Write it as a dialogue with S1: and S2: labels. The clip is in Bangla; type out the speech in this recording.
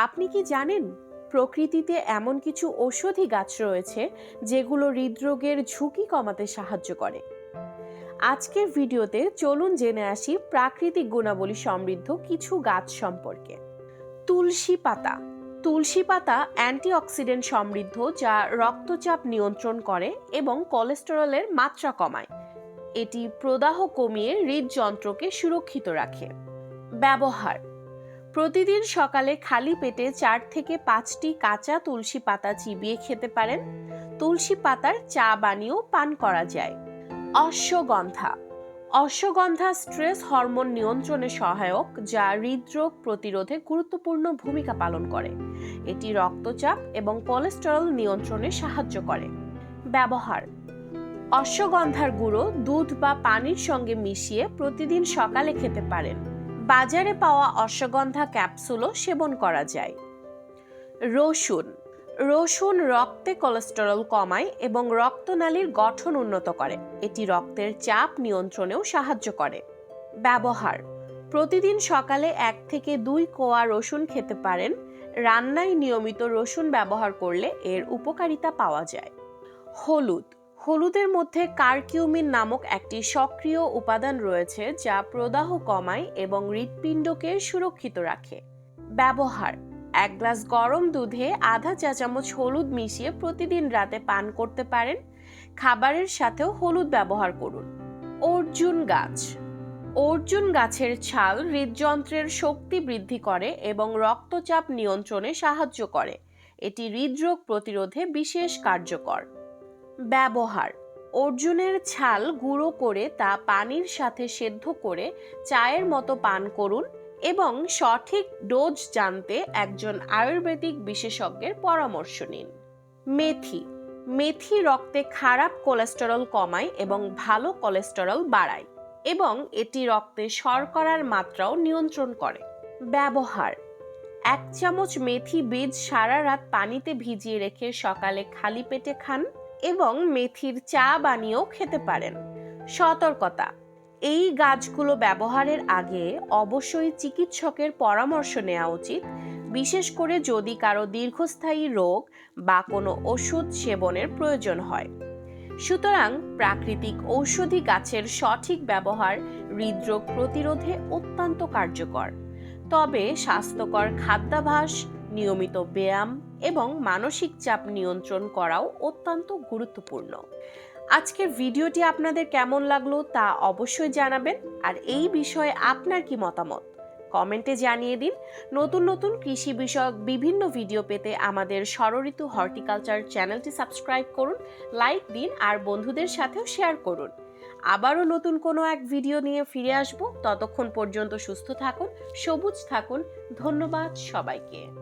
S1: আপনি কি জানেন, প্রকৃতিতে এমন কিছু ঔষধি গাছ রয়েছে যেগুলো হৃদরোগের ঝুঁকি কমাতে সাহায্য করে? আজকের ভিডিওতে চলুন জেনে আসি প্রাকৃতিক গুণাবলী সমৃদ্ধ কিছু গাছ সম্পর্কে। তুলসী পাতা। তুলসী পাতা অ্যান্টিঅক্সিডেন্ট সমৃদ্ধ যা রক্তচাপ নিয়ন্ত্রণ করে এবং কোলেস্টেরলের মাত্রা কমায়। এটি প্রদাহ কমিয়ে হৃদযন্ত্রকে সুরক্ষিত রাখে। ব্যবহার। প্রতিদিন সকালে খালি পেটে চার থেকে পাঁচটি কাঁচা তুলসী পাতা চিবিয়ে খেতে পারেন। তুলসী পাতার চা বানিয়েও পান করা যায়। অশ্বগন্ধা। অশ্বগন্ধা স্ট্রেস হরমোন নিয়ন্ত্রণে সহায়ক, যা হৃদরোগ প্রতিরোধে গুরুত্বপূর্ণ ভূমিকা পালন করে। এটি রক্তচাপ এবং কোলেস্টেরল নিয়ন্ত্রণে সাহায্য করে। ব্যবহার। অশ্বগন্ধার গুঁড়ো দুধ বা পানির সঙ্গে মিশিয়ে প্রতিদিন সকালে খেতে পারেন। বাজারে পাওয়া অশ্বগন্ধা ক্যাপসুলও সেবন করা যায়। রসুন। রসুন রক্তে কোলেস্টেরল কমায় এবং রক্তনালীর গঠন উন্নত করে। এটি রক্তের চাপ নিয়ন্ত্রণেও সাহায্য করে। ব্যবহার। প্রতিদিন সকালে এক থেকে দুই কোয়া রসুন খেতে পারেন। রান্নায় নিয়মিত রসুন ব্যবহার করলে এর উপকারিতা পাওয়া যায়। হলুদ। হলুদের মধ্যে কারকিউমিন নামক একটি সক্রিয় উপাদান রয়েছে যা প্রদাহ কমায় এবং হৃৎপিণ্ডকে সুরক্ষিত রাখে। ব্যবহার, এক গ্লাস গরম দুধে আধা চা চামচ হলুদ মিশিয়ে প্রতিদিন রাতে পান করতে পারেন। খাবারের সাথেও হলুদ ব্যবহার করুন। অর্জুন গাছ, অর্জুন গাছের ছাল হৃদযন্ত্রের শক্তি বৃদ্ধি করে এবং রক্তচাপ নিয়ন্ত্রণে সাহায্য করে। এটি হৃদরোগ প্রতিরোধে বিশেষ কার্যকর। ব্যবহার। অর্জুনের ছাল গুঁড়ো করে তা পানির সাথে সেদ্ধ করে চায়ের মতো পান করুন এবং সঠিক ডোজ জানতে একজন আয়ুর্বেদিক বিশেষজ্ঞের পরামর্শ নিন। মেথি। মেথি রক্তে খারাপ কোলেস্টেরল কমায় এবং ভালো কোলেস্টেরল বাড়ায় এবং এটি রক্তে শর্করার মাত্রাও নিয়ন্ত্রণ করে। ব্যবহার। এক চামচ মেথি বীজ সারা রাত পানিতে ভিজিয়ে রেখে সকালে খালি পেটে খান। এবং মেথির চা বানিয়েও খেতে পারেন। সতর্কতা, এই গাছগুলো ব্যবহারের আগে অবশ্যই চিকিৎসকের পরামর্শ নেওয়া উচিত, বিশেষ করে যদি কারও দীর্ঘস্থায়ী রোগ বা কোনো ওষুধ সেবনের প্রয়োজন হয়। সুতরাং প্রাকৃতিক ঔষধি গাছের সঠিক ব্যবহার হৃদরোগ প্রতিরোধে অত্যন্ত কার্যকর। তবে স্বাস্থ্যকর খাদ্যাভ্যাস নিয়মিত ব্যায়াম এবং মানসিক চাপ নিয়ন্ত্রণ করাও অত্যন্ত গুরুত্বপূর্ণ। আজকের ভিডিওটি আপনাদের কেমন লাগল তা অবশ্যই জানাবেন। আর এই বিষয়ে আপনার কি মতামত? কমেন্টে জানিয়ে দিন। নতুন নতুন কৃষি বিষয়ক বিভিন্ন ভিডিও পেতে আমাদের ষড়ঋতু হর্টিকালচার চ্যানেলটি সাবস্ক্রাইব করুন, লাইক দিন আর বন্ধুদের সাথেও শেয়ার করুন। আবারও নতুন কোনো এক ভিডিও নিয়ে ফিরে আসব। ততক্ষণ পর্যন্ত সুস্থ থাকুন, সবুজ থাকুন। ধন্যবাদ সবাইকে।